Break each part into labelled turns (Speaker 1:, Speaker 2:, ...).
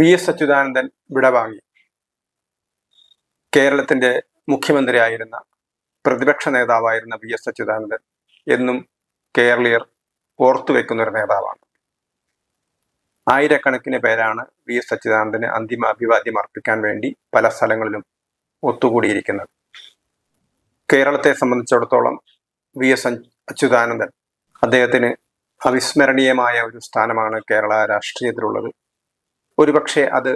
Speaker 1: V S Achuthanandan വിടവാങ്ങി. കേരളത്തിന്റെ മുഖ്യമന്ത്രിയായിരുന്ന പ്രതിപക്ഷ നേതാവായിരുന്ന വി എസ് അച്യുതാനന്ദൻ എന്നും കേരളീയർ ഓർത്തുവെക്കുന്ന ഒരു നേതാവാണ്. ആയിരക്കണക്കിന് പേരാണ് വി എസ് അച്യുതാനന്ദന് അന്തിമ അഭിവാദ്യം അർപ്പിക്കാൻ വേണ്ടി പല സ്ഥലങ്ങളിലും ഒത്തുകൂടിയിരിക്കുന്നത്. കേരളത്തെ സംബന്ധിച്ചിടത്തോളം വി എസ് അച്യുതാനന്ദൻ അദ്ദേഹത്തിന് അവിസ്മരണീയമായ ഒരു സ്ഥാനമാണ് കേരള രാഷ്ട്രീയത്തിലുള്ളത്. ഒരുപക്ഷെ അത്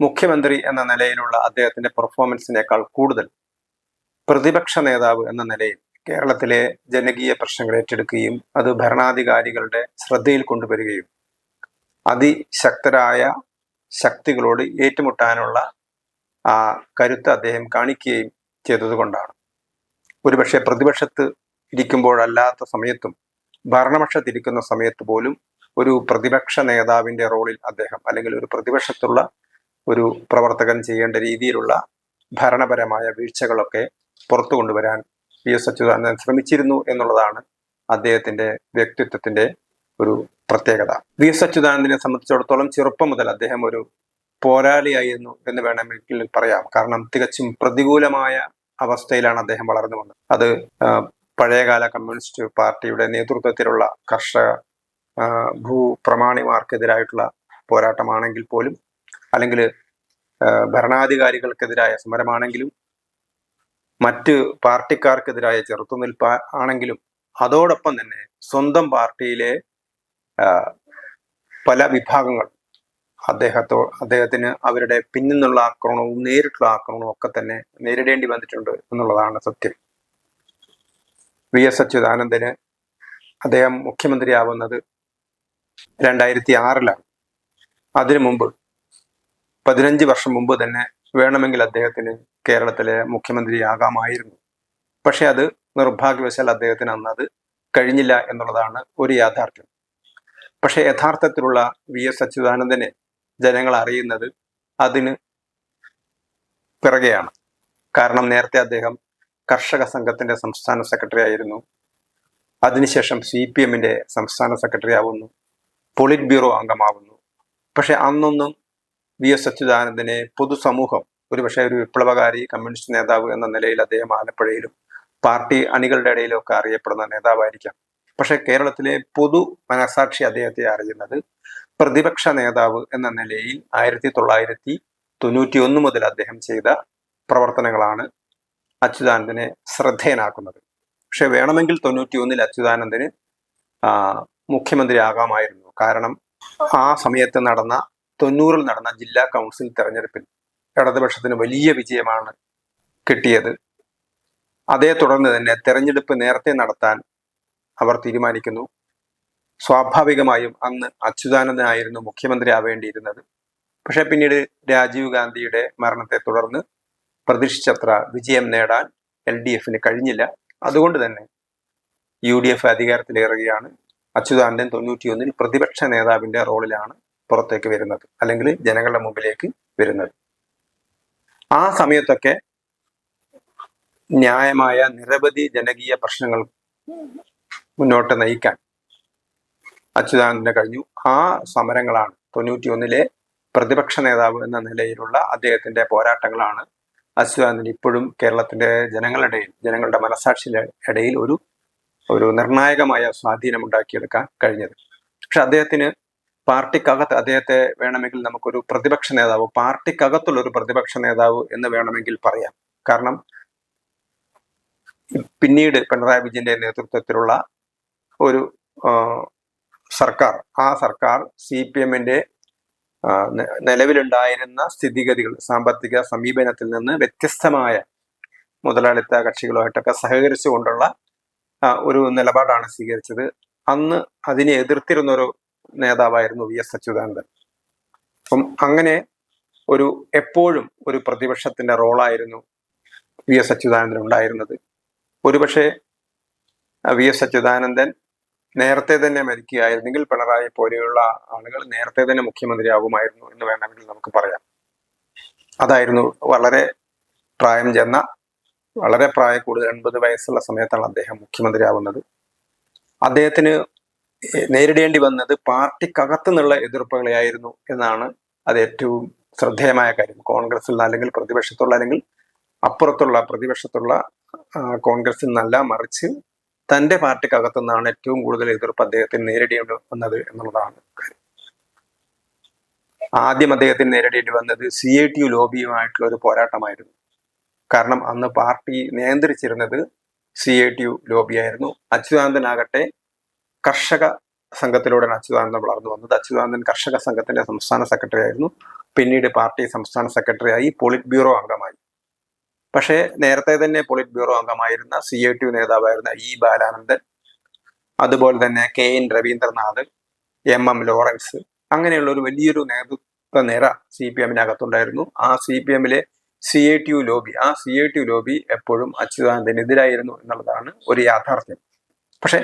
Speaker 1: മുഖ്യമന്ത്രി എന്ന നിലയിലുള്ള അദ്ദേഹത്തിന്റെ പെർഫോമൻസിനേക്കാൾ കൂടുതൽ പ്രതിപക്ഷ നേതാവ് എന്ന നിലയിൽ കേരളത്തിലെ ജനകീയ പ്രശ്നങ്ങൾ ഏറ്റെടുക്കുകയും അത് ഭരണാധികാരികളുടെ ശ്രദ്ധയിൽ കൊണ്ടുവരികയും അതിശക്തരായ ശക്തികളോട് ഏറ്റുമുട്ടാനുള്ള ആ കരുത്ത് അദ്ദേഹം കാണിക്കുകയും ചെയ്തതുകൊണ്ടാണ് ഒരുപക്ഷെ പ്രതിപക്ഷത്ത് ഇരിക്കുമ്പോഴല്ലാത്ത സമയത്തും ഭരണപക്ഷത്തിരിക്കുന്ന സമയത്ത് പോലും ഒരു പ്രതിപക്ഷ നേതാവിന്റെ റോളിൽ അദ്ദേഹം അല്ലെങ്കിൽ ഒരു പ്രതിപക്ഷത്തുള്ള ഒരു പ്രവർത്തകൻ ചെയ്യേണ്ട രീതിയിലുള്ള ഭരണപരമായ വീഴ്ചകളൊക്കെ പുറത്തു കൊണ്ടുവരാൻ വി എസ് അച്യുതാനന്ദൻ ശ്രമിച്ചിരുന്നു എന്നുള്ളതാണ് അദ്ദേഹത്തിന്റെ വ്യക്തിത്വത്തിന്റെ ഒരു പ്രത്യേകത. വി എസ് അച്യുതാനന്ദനെ സംബന്ധിച്ചിടത്തോളം ചെറുപ്പം മുതൽ അദ്ദേഹം ഒരു പോരാളിയായിരുന്നു എന്ന് വേണമെങ്കിൽ പറയാം. കാരണം തികച്ചും പ്രതികൂലമായ അവസ്ഥയിലാണ് അദ്ദേഹം വളർന്നു വന്നത്. അത് പഴയകാല കമ്മ്യൂണിസ്റ്റ് പാർട്ടിയുടെ നേതൃത്വത്തിലുള്ള കർഷക ഭൂപ്രമാണിമാർക്കെതിരായിട്ടുള്ള പോരാട്ടമാണെങ്കിൽ പോലും അല്ലെങ്കിൽ ഭരണാധികാരികൾക്കെതിരായ സമരമാണെങ്കിലും മറ്റ് പാർട്ടിക്കാർക്കെതിരായ ചെറുത്തുനിൽപ്പ് ആണെങ്കിലും അതോടൊപ്പം തന്നെ സ്വന്തം പാർട്ടിയിലെ പല വിഭാഗങ്ങൾ അദ്ദേഹത്തോ അദ്ദേഹത്തിന് അവരുടെ പിന്നിന്നുള്ള ആക്രമണവും നേരിട്ടുള്ള ആക്രമണവും ഒക്കെ തന്നെ നേരിടേണ്ടി വന്നിട്ടുണ്ട് എന്നുള്ളതാണ് സത്യം. വി എസ് അച്യുതാനന്ദന് അദ്ദേഹം മുഖ്യമന്ത്രിയാവുന്നത് രണ്ടായിരത്തി ആറിലാണ് അതിനു മുമ്പ് പതിനഞ്ച് വർഷം മുമ്പ് തന്നെ വേണമെങ്കിൽ അദ്ദേഹത്തിന് കേരളത്തിലെ മുഖ്യമന്ത്രിയാകാമായിരുന്നു. പക്ഷെ അത് നിർഭാഗ്യവശാൽ അദ്ദേഹത്തിന് അന്ന് അത് കഴിഞ്ഞില്ല എന്നുള്ളതാണ് ഒരു യാഥാർത്ഥ്യം. പക്ഷെ യഥാർത്ഥത്തിലുള്ള വി എസ് അച്യുതാനന്ദനെ ജനങ്ങൾ അറിയുന്നത് അതിന് പിറകെയാണ്. കാരണം നേരത്തെ അദ്ദേഹം കർഷക സംഘത്തിന്റെ സംസ്ഥാന സെക്രട്ടറി ആയിരുന്നു. അതിനുശേഷം സി പി എമ്മിന്റെ സംസ്ഥാന സെക്രട്ടറി ആവുന്നു. പോളിറ്റ് ബ്യൂറോ അംഗമാവുന്നു. പക്ഷെ അന്നൊന്നും വി എസ് അച്യുതാനന്ദനെ പൊതുസമൂഹം ഒരുപക്ഷെ ഒരു വിപ്ലവകാരി കമ്മ്യൂണിസ്റ്റ് നേതാവ് എന്ന നിലയിൽ അദ്ദേഹം ആലപ്പുഴയിലും പാർട്ടി അണികളുടെ ഇടയിലും ഒക്കെ അറിയപ്പെടുന്ന നേതാവായിരിക്കാം. പക്ഷെ കേരളത്തിലെ പൊതു മനസാക്ഷി അദ്ദേഹത്തെ അറിയുന്നത് പ്രതിപക്ഷ നേതാവ് എന്ന നിലയിൽ ആയിരത്തി തൊള്ളായിരത്തി തൊണ്ണൂറ്റി ഒന്ന് മുതൽ അദ്ദേഹം ചെയ്ത പ്രവർത്തനങ്ങളാണ് അച്യുതാനന്ദനെ ശ്രദ്ധേയനാക്കുന്നത്. പക്ഷെ വേണമെങ്കിൽ തൊണ്ണൂറ്റി ഒന്നിൽ അച്യുതാനന്ദന് ആ, മുഖ്യമന്ത്രി ആകാമായിരുന്നു. കാരണം ആ സമയത്ത് നടന്ന തൊണ്ണൂറിൽ നടന്ന ജില്ലാ കൗൺസിൽ തെരഞ്ഞെടുപ്പിൽ ഇടതുപക്ഷത്തിന് വലിയ വിജയമാണ് കിട്ടിയത്. അതേ തുടർന്ന് തന്നെ തെരഞ്ഞെടുപ്പ് നേരത്തെ നടത്താൻ അവർ തീരുമാനിക്കുന്നു. സ്വാഭാവികമായും അന്ന് അച്യുതാനന്ദനായിരുന്നു മുഖ്യമന്ത്രി ആവേണ്ടിയിരുന്നത്. പക്ഷെ പിന്നീട് രാജീവ് ഗാന്ധിയുടെ മരണത്തെ തുടർന്ന് പ്രതീക്ഷിച്ചത്ര വിജയം നേടാൻ എൽ ഡി എഫിന് കഴിഞ്ഞില്ല. അതുകൊണ്ട് തന്നെ യു ഡി എഫ് അധികാരത്തിലേറുകയാണ്. അച്യുതാനന്ദൻ തൊണ്ണൂറ്റിയൊന്നിൽ പ്രതിപക്ഷ നേതാവിന്റെ റോളിലാണ് പുറത്തേക്ക് വരുന്നത് അല്ലെങ്കിൽ ജനങ്ങളുടെ മുമ്പിലേക്ക് വരുന്നത്. ആ സമയത്തൊക്കെ ന്യായമായ നിരവധി ജനകീയ പ്രശ്നങ്ങൾ മുന്നോട്ട് നയിക്കാൻ അച്യുതാനന്ദന് കഴിഞ്ഞു. ആ സമരങ്ങളാണ് തൊണ്ണൂറ്റി ഒന്നിലെ പ്രതിപക്ഷ നേതാവ് എന്ന നിലയിലുള്ള അദ്ദേഹത്തിന്റെ പോരാട്ടങ്ങളാണ് അച്യുതാനന്ദൻ ഇപ്പോഴും കേരളത്തിന്റെ ജനങ്ങളുടെ ജനങ്ങളുടെ മനസാക്ഷിയുടെ ഇടയിൽ ഒരു ഒരു നിർണായകമായ സ്വാധീനം ഉണ്ടാക്കിയെടുക്കാൻ കഴിഞ്ഞത്. പക്ഷെ അദ്ദേഹത്തിന് പാർട്ടിക്കകത്ത് അദ്ദേഹത്തെ വേണമെങ്കിൽ നമുക്കൊരു പ്രതിപക്ഷ നേതാവ് പാർട്ടിക്കകത്തുള്ള ഒരു പ്രതിപക്ഷ നേതാവ് എന്ന് വേണമെങ്കിൽ പറയാം. കാരണം പിന്നീട് പിണറായി വിജയന്റെ നേതൃത്വത്തിലുള്ള ഒരു സർക്കാർ ആ സർക്കാർ സി പി എമ്മിന്റെ നിലവിലുണ്ടായിരുന്ന സ്ഥിതിഗതികൾ സാമ്പത്തിക സമീപനത്തിൽ നിന്ന് വ്യത്യസ്തമായ മുതലാളിത്ത കക്ഷികളുമായിട്ടൊക്കെ സഹകരിച്ചുകൊണ്ടുള്ള ഒരു നിലപാടാണ് സ്വീകരിച്ചത്. അന്ന് അതിനെ എതിർത്തിരുന്ന ഒരു നേതാവായിരുന്നു വി. എസ്. അച്യുതാനന്ദൻ. അപ്പം അങ്ങനെ ഒരു എപ്പോഴും ഒരു പ്രതിപക്ഷത്തിന്റെ റോളായിരുന്നു വി. എസ്. അച്യുതാനന്ദൻ ഉണ്ടായിരുന്നത്. ഒരുപക്ഷെ വി. എസ്. അച്യുതാനന്ദൻ നേരത്തെ തന്നെ മരിക്കുകയായിരുന്നെങ്കിൽ പിണറായി പോലെയുള്ള ആളുകൾ നേരത്തെ തന്നെ മുഖ്യമന്ത്രിയാകുമായിരുന്നു എന്ന് വേണമെങ്കിൽ നമുക്ക് പറയാം. അതായിരുന്നു വളരെ പ്രായം ചെന്ന വളരെ പ്രായ കൂടുതൽ എൺപത് വയസ്സുള്ള സമയത്താണ് അദ്ദേഹം മുഖ്യമന്ത്രിയാവുന്നത്. അദ്ദേഹത്തിന് നേരിടേണ്ടി വന്നത് പാർട്ടിക്കകത്തു നിന്നുള്ള എതിർപ്പുകളെയായിരുന്നു എന്നാണ് അത് ഏറ്റവും ശ്രദ്ധേയമായ കാര്യം. കോൺഗ്രസിൽ നിന്ന് അല്ലെങ്കിൽ പ്രതിപക്ഷത്തുള്ള അല്ലെങ്കിൽ അപ്പുറത്തുള്ള പ്രതിപക്ഷത്തുള്ള കോൺഗ്രസിൽ നിന്നല്ല മറിച്ച് തന്റെ പാർട്ടിക്കകത്തു നിന്നാണ് ഏറ്റവും കൂടുതൽ എതിർപ്പ് അദ്ദേഹത്തിന് നേരിടേണ്ടി വന്നത് എന്നുള്ളതാണ് കാര്യം. ആദ്യം അദ്ദേഹത്തിന് നേരിടേണ്ടി വന്നത് സി ഐ ടി യു ലോബിയുമായിട്ടുള്ള ഒരു പോരാട്ടമായിരുന്നു. കാരണം അന്ന് പാർട്ടി നിയന്ത്രിച്ചിരുന്നത് സി എ ടി യു ലോബിയായിരുന്നു. അച്യുതാനന്ദനാകട്ടെ കർഷക സംഘത്തിലൂടെയാണ് അച്യുതാനന്ദൻ വളർന്നു വന്നത്. അച്യുതാനന്ദൻ കർഷക സംഘത്തിന്റെ സംസ്ഥാന സെക്രട്ടറി ആയിരുന്നു. പിന്നീട് പാർട്ടി സംസ്ഥാന സെക്രട്ടറിയായി പോളിറ്റ് ബ്യൂറോ അംഗമായി. പക്ഷേ നേരത്തെ തന്നെ പോളിറ്റ് ബ്യൂറോ അംഗമായിരുന്ന സി എ ടി യു നേതാവായിരുന്ന ഇ ബാലാനന്ദൻ അതുപോലെ തന്നെ K N Raveendranath M M Lawrence അങ്ങനെയുള്ള ഒരു വലിയൊരു നേതൃത്വ നിര സി പി എമ്മിനകത്തുണ്ടായിരുന്നു. ആ സി പി എമ്മിലെ C A T U lobby ആ C A T U lobby എപ്പോഴും അച്യുതാനന്ദനെതിരായിരുന്നു എന്നുള്ളതാണ് ഒരു യാഥാർത്ഥ്യം. പക്ഷെ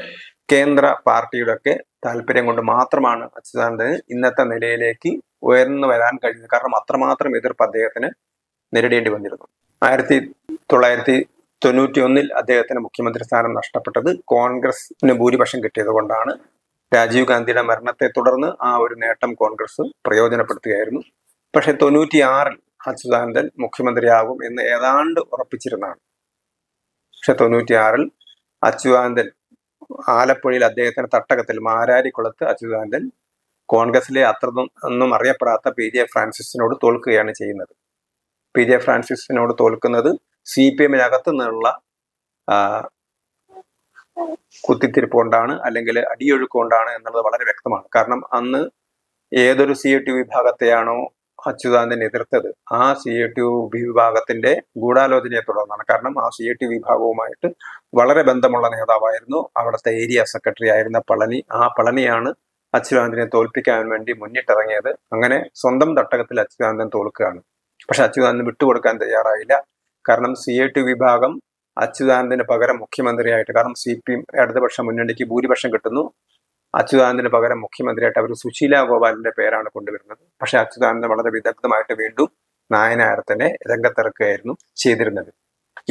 Speaker 1: കേന്ദ്ര പാർട്ടിയുടെ ഒക്കെ താല്പര്യം കൊണ്ട് മാത്രമാണ് അച്യുതാനന്ദന് ഇന്നത്തെ നിലയിലേക്ക് ഉയർന്നു വരാൻ കഴിഞ്ഞത്. കാരണം അത്രമാത്രം എതിർപ്പ് അദ്ദേഹത്തിന് നേരിടേണ്ടി വന്നിരുന്നു. ആയിരത്തി തൊള്ളായിരത്തി തൊണ്ണൂറ്റി ഒന്നിൽ അദ്ദേഹത്തിന് മുഖ്യമന്ത്രി സ്ഥാനം നഷ്ടപ്പെട്ടത് കോൺഗ്രസിന് ഭൂരിപക്ഷം കിട്ടിയത് കൊണ്ടാണ്. രാജീവ് ഗാന്ധിയുടെ മരണത്തെ തുടർന്ന് ആ ഒരു നേട്ടം കോൺഗ്രസ് പ്രയോജനപ്പെടുത്തുകയായിരുന്നു. പക്ഷെ തൊണ്ണൂറ്റിയാറിൽ അച്യുതാനന്ദൻ മുഖ്യമന്ത്രിയാകും എന്ന് ഏതാണ്ട് ഉറപ്പിച്ചിരുന്നതാണ്. പക്ഷെ തൊണ്ണൂറ്റിയാറിൽ അച്യുതാനന്ദൻ ആലപ്പുഴയിൽ അദ്ദേഹത്തിന്റെ തട്ടകത്തിൽ മാരാരിക്കുളത്ത് അച്യുതാനന്ദൻ കോൺഗ്രസിലെ അത്ര ഒന്നും അറിയപ്പെടാത്ത പി ജെ ഫ്രാൻസിസിനോട് തോൽക്കുകയാണ് ചെയ്യുന്നത്. പി ജെ ഫ്രാൻസിസിനോട് തോൽക്കുന്നത് സി പി എമ്മിനകത്തു നിന്നുള്ള കുത്തിത്തിരിപ്പ് കൊണ്ടാണ് അല്ലെങ്കിൽ അടിയൊഴുക്ക് കൊണ്ടാണ് എന്നുള്ളത് വളരെ വ്യക്തമാണ്. കാരണം അന്ന് ഏതൊരു സി ടി വിഭാഗത്തെയാണോ അച്യുതാനന്ദൻ എതിർത്തത്. ആ സി എ ടി വിഭാഗത്തിന്റെ ഗൂഢാലോചനയെ തുടർന്നാണ്. കാരണം ആ സി എ ടി വിഭാഗവുമായിട്ട് വളരെ ബന്ധമുള്ള നേതാവായിരുന്നു. അവിടുത്തെ ഏരിയ സെക്രട്ടറി ആയിരുന്ന പളനി. ആ പളനിയാണ് അച്യുതാനന്ദനെ തോൽപ്പിക്കാൻ വേണ്ടി മുന്നിട്ടിറങ്ങിയത്. അങ്ങനെ സ്വന്തം തട്ടകത്തിൽ അച്യുതാനന്ദൻ തോൽക്കുകയാണ്. പക്ഷെ അച്യുതാനന്ദൻ വിട്ടുകൊടുക്കാൻ തയ്യാറായില്ല. കാരണം സി എ ടി വിഭാഗം അച്യുതാനന്ദന് പകരം മുഖ്യമന്ത്രിയായിട്ട് കാരണം സി പി ഇടതുപക്ഷ മുന്നണിക്ക് ഭൂരിപക്ഷം കിട്ടുന്നു. അച്യുതാനന്ദന് പകരം മുഖ്യമന്ത്രിയായിട്ട് അവർ സുശീല ഗോപാലിന്റെ പേരാണ് കൊണ്ടുവരുന്നത്. പക്ഷെ അച്യുതാനന്ദൻ വളരെ വിദഗ്ധമായിട്ട് വീണ്ടും നായനാർ തന്നെ രംഗത്തിറക്കുകയായിരുന്നു ചെയ്തിരുന്നത്.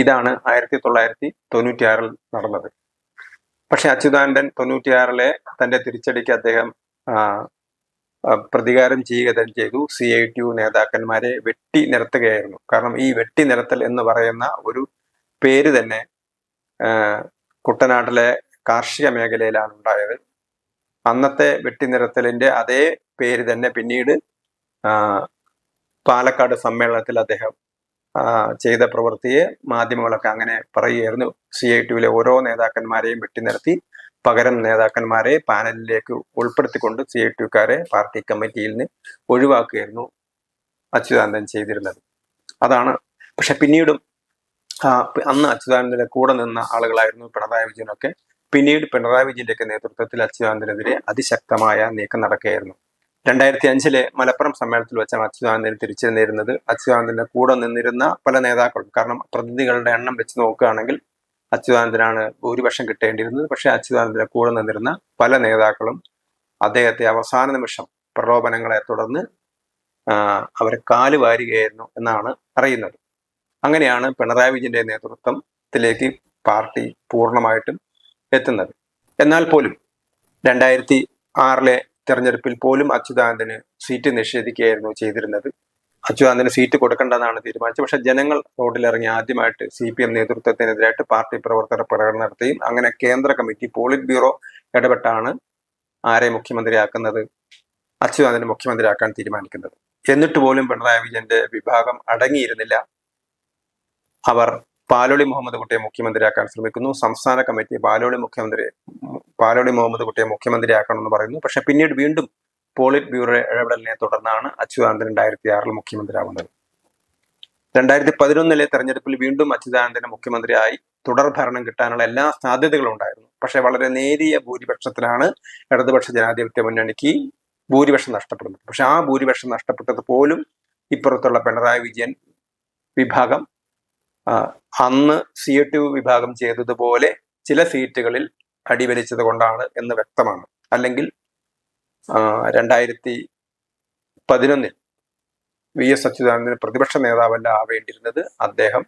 Speaker 1: ഇതാണ് ആയിരത്തി തൊള്ളായിരത്തി തൊണ്ണൂറ്റിയാറിൽ നടന്നത്. പക്ഷെ അച്യുതാനന്ദൻ തൊണ്ണൂറ്റിയാറിലെ തന്റെ തിരിച്ചടിക്ക് അദ്ദേഹം പ്രതികാരം ചെയ്യുക തന്നെ ചെയ്തു. സി ഐ ടി യു നേതാക്കന്മാരെ വെട്ടി നിരത്തുകയായിരുന്നു. കാരണം ഈ വെട്ടി നിരത്തൽ എന്ന് പറയുന്ന ഒരു പേര് തന്നെ കുട്ടനാട്ടിലെ കാർഷിക മേഖലയിലാണ് ഉണ്ടായത്. അന്നത്തെ വെട്ടിനിരത്തലിന്റെ അതേ പേര് തന്നെ പിന്നീട് പാലക്കാട് സമ്മേളനത്തിൽ അദ്ദേഹം ചെയ്ത പ്രവൃത്തിയെ മാധ്യമങ്ങളൊക്കെ അങ്ങനെ പറയുകയായിരുന്നു. സി ഐ ടിയിലെ ഓരോ നേതാക്കന്മാരെയും വെട്ടിനിരത്തി പകരം നേതാക്കന്മാരെ പാനലിലേക്ക് ഉൾപ്പെടുത്തിക്കൊണ്ട് സി ഐ ടിക്കാരെ പാർട്ടി കമ്മിറ്റിയിൽ നിന്ന് ഒഴിവാക്കുകയായിരുന്നു അച്യുതാനന്ദൻ ചെയ്തിരുന്നത്. അതാണ്. പക്ഷെ പിന്നീടും അന്ന് അച്യുതാനന്ദന്റെ കൂടെ നിന്ന ആളുകളായിരുന്നു പിണറായി വിജയനൊക്കെ പിന്നീട് പിണറായി വിജയന്റെയൊക്കെ നേതൃത്വത്തിൽ അച്യുതാനന്ദനെതിരെ അതിശക്തമായ നീക്കം നടക്കുകയായിരുന്നു. രണ്ടായിരത്തി അഞ്ചിലെ മലപ്പുറം സമ്മേളനത്തിൽ വെച്ചാണ് അച്യുതാനന്ദന് തിരിച്ചു നേരുന്നത് അച്യുതാനന്ദന്റെ കൂടെ നിന്നിരുന്ന പല നേതാക്കളും കാരണം പ്രതിനിധികളുടെ എണ്ണം വെച്ച് നോക്കുകയാണെങ്കിൽ അച്യുതാനന്ദനാണ് ഭൂരിപക്ഷം കിട്ടേണ്ടിയിരുന്നത്. പക്ഷേ അച്യുതാനന്ദന്റെ കൂടെ നിന്നിരുന്ന പല നേതാക്കളും അദ്ദേഹത്തെ അവസാന നിമിഷം പ്രലോഭനങ്ങളെ തുടർന്ന് അവരെ കാൽ വാരുകയായിരുന്നു എന്നാണ് അറിയുന്നത്. അങ്ങനെയാണ് പിണറായി വിജയന്റെ നേതൃത്വത്തിലേക്ക് പാർട്ടി പൂർണമായിട്ടും എത്തുന്നത്. എന്നാൽ പോലും രണ്ടായിരത്തി ആറിലെ തെരഞ്ഞെടുപ്പിൽ പോലും അച്യുതാനന്ദന് സീറ്റ് നിഷേധിക്കുകയായിരുന്നു ചെയ്തിരുന്നത്. അച്യുതാനന്ദന് സീറ്റ് കൊടുക്കേണ്ടതാണ് തീരുമാനിച്ചത്. പക്ഷെ ജനങ്ങൾ റോഡിലിറങ്ങി ആദ്യമായിട്ട് സി പി എം നേതൃത്വത്തിനെതിരായിട്ട് പാർട്ടി പ്രവർത്തകർ പ്രകടനം നടത്തുകയും അങ്ങനെ കേന്ദ്ര കമ്മിറ്റി പോളിറ്റ് ബ്യൂറോ ഇടപെട്ടാണ് ആരെ മുഖ്യമന്ത്രിയാക്കുന്നത് അച്യുതാനന്ദന് മുഖ്യമന്ത്രിയാക്കാൻ തീരുമാനിക്കുന്നത്. എന്നിട്ട് പോലും പിണറായി വിജയന്റെ വിഭാഗം അടങ്ങിയിരുന്നില്ല. അവർ പാലോളി മുഹമ്മദ് കുട്ടിയെ മുഖ്യമന്ത്രിയാക്കാൻ ശ്രമിക്കുന്നു. സംസ്ഥാന കമ്മിറ്റി പാലോളി മുഖ്യമന്ത്രി പാലോളി മുഹമ്മദ് കുട്ടിയെ മുഖ്യമന്ത്രിയാക്കണമെന്ന് പറയുന്നു. പക്ഷെ പിന്നീട് വീണ്ടും പോളിറ്റ് ബ്യൂറോ ഇടപെടലിനെ തുടർന്നാണ് അച്യുതാനന്ദൻ രണ്ടായിരത്തി ആറിൽ മുഖ്യമന്ത്രിയാവുന്നത്. രണ്ടായിരത്തി പതിനൊന്നിലെ തെരഞ്ഞെടുപ്പിൽ വീണ്ടും അച്യുതാനന്ദന് മുഖ്യമന്ത്രിയായി തുടർ ഭരണം കിട്ടാനുള്ള എല്ലാ സാധ്യതകളും ഉണ്ടായിരുന്നു. പക്ഷേ വളരെ നേരിയ ഭൂരിപക്ഷത്തിലാണ് ഇടതുപക്ഷ ജനാധിപത്യ മുന്നണിക്ക് ഭൂരിപക്ഷം നഷ്ടപ്പെടുന്നത്. പക്ഷെ ആ ഭൂരിപക്ഷം നഷ്ടപ്പെട്ടത് പോലും ഇപ്പുറത്തുള്ള പിണറായി വിജയൻ വിഭാഗം അന്ന് സി എ ടു വിഭാഗം ചെയ്തതുപോലെ ചില സീറ്റുകളിൽ അടിവലിച്ചത് കൊണ്ടാണ് എന്ന് വ്യക്തമാണ്. അല്ലെങ്കിൽ രണ്ടായിരത്തി പതിനൊന്നിൽ വി എസ് അച്യുതാനന്ദന് പ്രതിപക്ഷ നേതാവല്ല ആവേണ്ടിയിരുന്നത് അദ്ദേഹം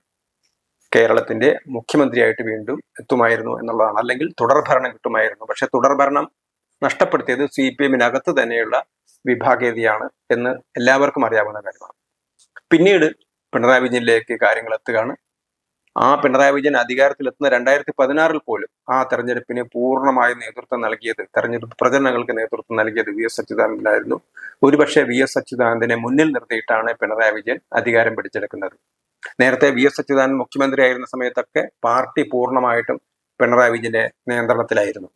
Speaker 1: കേരളത്തിന്റെ മുഖ്യമന്ത്രിയായിട്ട് വീണ്ടും എത്തുമായിരുന്നു എന്നുള്ളതാണ്. അല്ലെങ്കിൽ തുടർഭരണം കിട്ടുമായിരുന്നു. പക്ഷെ തുടർഭരണം നഷ്ടപ്പെടുത്തിയത് സി പി എമ്മിനകത്ത് തന്നെയുള്ള വിഭാഗീയതയാണ് എന്ന് എല്ലാവർക്കും അറിയാവുന്ന കാര്യമാണ്. പിന്നീട് പിണറായി വിജയനിലേക്ക് കാര്യങ്ങൾ എത്തുകയാണ്. ആ പിണറായി വിജയൻ അധികാരത്തിലെത്തുന്ന രണ്ടായിരത്തി പതിനാറിൽ പോലും ആ തെരഞ്ഞെടുപ്പിന് പൂർണമായ നേതൃത്വം നൽകിയത് തെരഞ്ഞെടുപ്പ് പ്രചരണങ്ങൾക്ക് നേതൃത്വം നൽകിയത് വി എസ് അച്യുതാനന്ദനായിരുന്നു. ഒരുപക്ഷെ വി എസ് അച്യുതാനന്ദനെ മുന്നിൽ നിർത്തിയിട്ടാണ് പിണറായി വിജയൻ അധികാരം പിടിച്ചെടുക്കുന്നത്. നേരത്തെ വി എസ് അച്യുതാനന്ദൻ മുഖ്യമന്ത്രിയായിരുന്ന സമയത്തൊക്കെ പാർട്ടി പൂർണമായിട്ടും പിണറായി വിജയന്റെ നിയന്ത്രണത്തിലായിരുന്നു.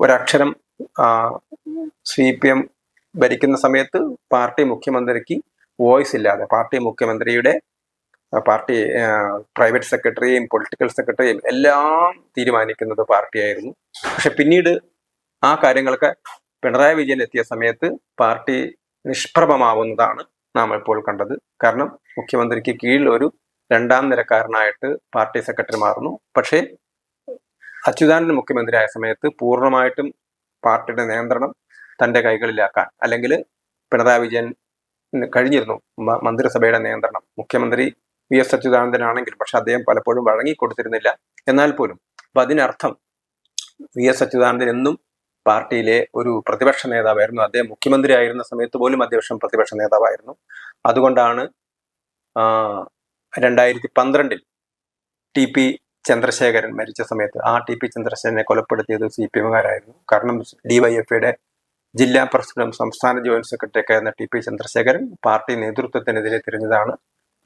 Speaker 1: ഒരക്ഷരം സി പി എം ഭരിക്കുന്ന സമയത്ത് പാർട്ടി മുഖ്യമന്ത്രിക്ക് വോയിസ് ഇല്ലാതെ പാർട്ടി മുഖ്യമന്ത്രിയുടെ പാർട്ടി പ്രൈവറ്റ് സെക്രട്ടറിയും പൊളിറ്റിക്കൽ സെക്രട്ടറിയും എല്ലാം തീരുമാനിക്കുന്നത് പാർട്ടിയായിരുന്നു. പക്ഷെ പിന്നീട് ആ കാര്യങ്ങളൊക്കെ പിണറായി വിജയൻ എത്തിയ സമയത്ത് പാർട്ടി നിഷ്പ്രഭമാവുന്നതാണ് നാം ഇപ്പോൾ കണ്ടത്. കാരണം മുഖ്യമന്ത്രിക്ക് കീഴിൽ ഒരു രണ്ടാം നിരക്കാരനായിട്ട് പാർട്ടി സെക്രട്ടറി മാറുന്നു. പക്ഷേ അച്യുതാനന്ദൻ മുഖ്യമന്ത്രിയായ സമയത്ത് പൂർണമായിട്ടും പാർട്ടിയുടെ നിയന്ത്രണം തന്റെ കൈകളിലാക്കാൻ അല്ലെങ്കിൽ പിണറായി വിജയൻ കഴിഞ്ഞിരുന്നു. മന്ത്രിസഭയുടെ നിയന്ത്രണം. മുഖ്യമന്ത്രി വി എസ് അച്യുതാനന്ദനാണെങ്കിൽ പക്ഷെ അദ്ദേഹം പലപ്പോഴും വഴങ്ങിക്കൊടുത്തിരുന്നില്ല എന്നാൽ പോലും. അപ്പൊ അതിനർത്ഥം വി എസ് അച്യുതാനന്ദൻ എന്നും പാർട്ടിയിലെ ഒരു പ്രതിപക്ഷ നേതാവായിരുന്നു. അദ്ദേഹം മുഖ്യമന്ത്രി ആയിരുന്ന സമയത്ത് പോലും അദ്ദേഹം പ്രതിപക്ഷ നേതാവായിരുന്നു. അതുകൊണ്ടാണ് രണ്ടായിരത്തി പന്ത്രണ്ടിൽ ടി പി ചന്ദ്രശേഖരൻ മരിച്ച സമയത്ത് ആ ടി പി ചന്ദ്രശേഖരനെ കൊലപ്പെടുത്തിയത് സി പി എമ്മുകാരായിരുന്നു. കാരണം ഡിവൈഎഫ്ഐയുടെ ജില്ലാ പ്രസിഡന്റ് സംസ്ഥാന ജോയിന്റ് സെക്രട്ടറി ഒക്കെ ആയിരുന്ന ടി പി ചന്ദ്രശേഖരൻ പാർട്ടി നേതൃത്വത്തിനെതിരെ തിരിഞ്ഞതാണ്.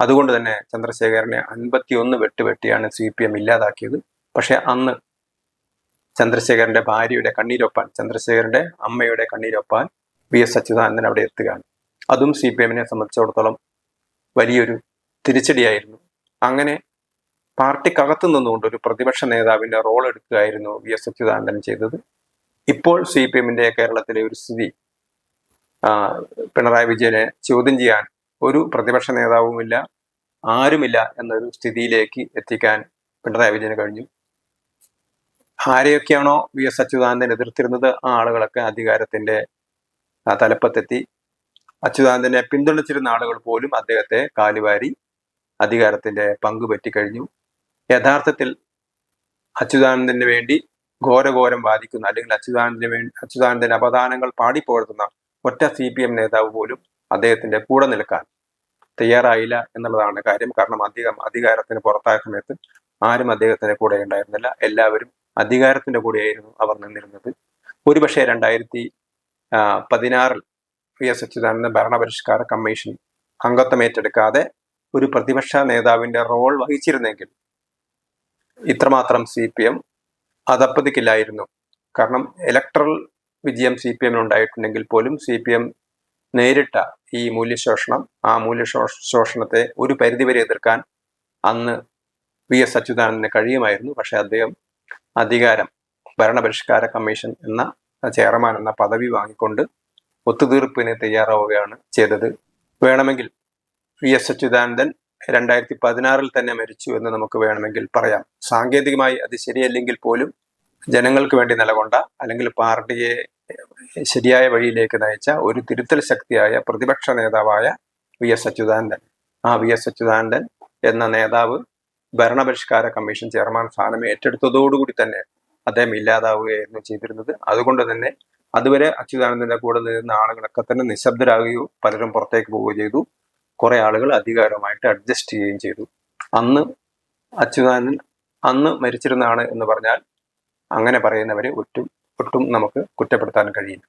Speaker 1: അതുകൊണ്ട് തന്നെ ചന്ദ്രശേഖരനെ അൻപത്തിയൊന്ന് വെട്ടുവെട്ടിയാണ് സി പി എം ഇല്ലാതാക്കിയത്. പക്ഷെ അന്ന് ചന്ദ്രശേഖരന്റെ ഭാര്യയുടെ കണ്ണീരൊപ്പാൻ ചന്ദ്രശേഖരന്റെ അമ്മയുടെ കണ്ണീരൊപ്പാൻ വി എസ് അച്യുതാനന്ദൻ അവിടെ എത്തുകയാണ്. അതും സി പി എമ്മിനെ സംബന്ധിച്ചിടത്തോളം വലിയൊരു തിരിച്ചടിയായിരുന്നു. അങ്ങനെ പാർട്ടിക്കകത്ത് നിന്നുകൊണ്ട് ഒരു പ്രതിപക്ഷ നേതാവിന്റെ റോൾ എടുക്കുകയായിരുന്നു വി എസ് അച്യുതാനന്ദൻ ചെയ്തത്. ഇപ്പോൾ സി പി എമ്മിന്റെ കേരളത്തിലെ ഒരു സ്ഥിതി പിണറായി വിജയനെ ചോദ്യം ചെയ്യാൻ ഒരു പ്രതിപക്ഷ നേതാവുമില്ല ആരുമില്ല എന്നൊരു സ്ഥിതിയിലേക്ക് എത്തിക്കാൻ പിണറായി വിജയന് കഴിഞ്ഞു. ആരെയൊക്കെയാണോ വി എസ് അച്യുതാനന്ദൻ എതിർത്തിരുന്നത്? ആ ആളുകളൊക്കെ അധികാരത്തിന്റെ തലപ്പത്തെത്തി. അച്യുതാനന്ദനെ പിന്തുണച്ചിരുന്ന ആളുകൾ പോലും അദ്ദേഹത്തെ കാലുവാരി അധികാരത്തിന്റെ പങ്ക് പറ്റിക്കഴിഞ്ഞു യഥാർത്ഥത്തിൽ അച്യുതാനന്ദന് വേണ്ടി ഘോരഘോരം ബാധിക്കുന്ന അല്ലെങ്കിൽ അച്യുതാനന്ദന് വേണ്ടി അച്യുതാനന്ദൻ അപദാനങ്ങൾ പാടിപ്പോഴുന്ന ഒറ്റ സി പി എം നേതാവ് പോലും അദ്ദേഹത്തിന്റെ കൂടെ നിൽക്കാൻ തയ്യാറായില്ല എന്നുള്ളതാണ് കാര്യം. കാരണം അധികം അധികാരത്തിന് പുറത്തായ സമയത്ത് ആരും അദ്ദേഹത്തിന്റെ കൂടെ ഉണ്ടായിരുന്നില്ല. എല്ലാവരും അധികാരത്തിന്റെ കൂടെയായിരുന്നു അവർ നിന്നിരുന്നത്. ഒരുപക്ഷെ രണ്ടായിരത്തി പതിനാറിൽ വി എസ് അച്യുതാനന്ദ ഭരണപരിഷ്കാര കമ്മീഷൻ അംഗത്വം ഏറ്റെടുക്കാതെ ഒരു പ്രതിപക്ഷ നേതാവിന്റെ റോൾ വഹിച്ചിരുന്നെങ്കിൽ ഇത്രമാത്രം സി പി എം അതപ്പതിക്കില്ലായിരുന്നു. കാരണം ഇലക്ട്രൽ വിജയം സി പി എമ്മിനുണ്ടായിട്ടുണ്ടെങ്കിൽ പോലും സി പി എം നേരിട്ട ഈ മൂല്യശോഷണം ആ മൂല്യശോഷണത്തെ ഒരു പരിധിവരെ എതിർക്കാൻ അന്ന് വി എസ് അച്യുതാനന്ദന് കഴിയുമായിരുന്നു. പക്ഷേ അദ്ദേഹം അധികാരം ഭരണപരിഷ്കാര കമ്മീഷൻ എന്ന ചെയർമാൻ എന്ന പദവി വാങ്ങിക്കൊണ്ട് ഒത്തുതീർപ്പിന് തയ്യാറാവുകയാണ് ചെയ്തത്. വേണമെങ്കിൽ വി എസ് അച്യുതാനന്ദൻ രണ്ടായിരത്തി പതിനാറിൽ തന്നെ മരിച്ചു എന്ന് നമുക്ക് വേണമെങ്കിൽ പറയാം. സാങ്കേതികമായി അത് ശരിയല്ലെങ്കിൽ പോലും ജനങ്ങൾക്ക് വേണ്ടി നിലകൊണ്ട അല്ലെങ്കിൽ പാർട്ടിയെ ശരിയായ വഴിയിലേക്ക് നയിച്ച ഒരു തിരുത്തൽ ശക്തിയായ പ്രതിപക്ഷ നേതാവായ വി എസ് അച്യുതാനന്ദൻ. ആ വി എസ് അച്യുതാനന്ദൻ എന്ന നേതാവ് ഭരണപരിഷ്കാര കമ്മീഷൻ ചെയർമാൻ സ്ഥാനം ഏറ്റെടുത്തതോടുകൂടി തന്നെ അദ്ദേഹം ഇല്ലാതാവുകയായിരുന്നു ചെയ്തിരുന്നത്. അതുകൊണ്ട് തന്നെ അതുവരെ അച്യുതാനന്ദന്റെ കൂടെ നിന്ന ആളുകളൊക്കെ തന്നെ നിശബ്ദരാകുകയോ പലരും പുറത്തേക്ക് പോവുകയോ ചെയ്തു. കുറെ ആളുകൾ അധികാരമായിട്ട് അഡ്ജസ്റ്റ് ചെയ്യുകയും ചെയ്തു. അന്ന് അച്യുതാനന്ദൻ അന്ന് മരിച്ചിരുന്നാണ് എന്ന് പറഞ്ഞാൽ അങ്ങനെ പറയുന്നവരെ ഒട്ടും ഒട്ടും നമുക്ക് കുറ്റപ്പെടുത്താൻ കഴിയില്ല.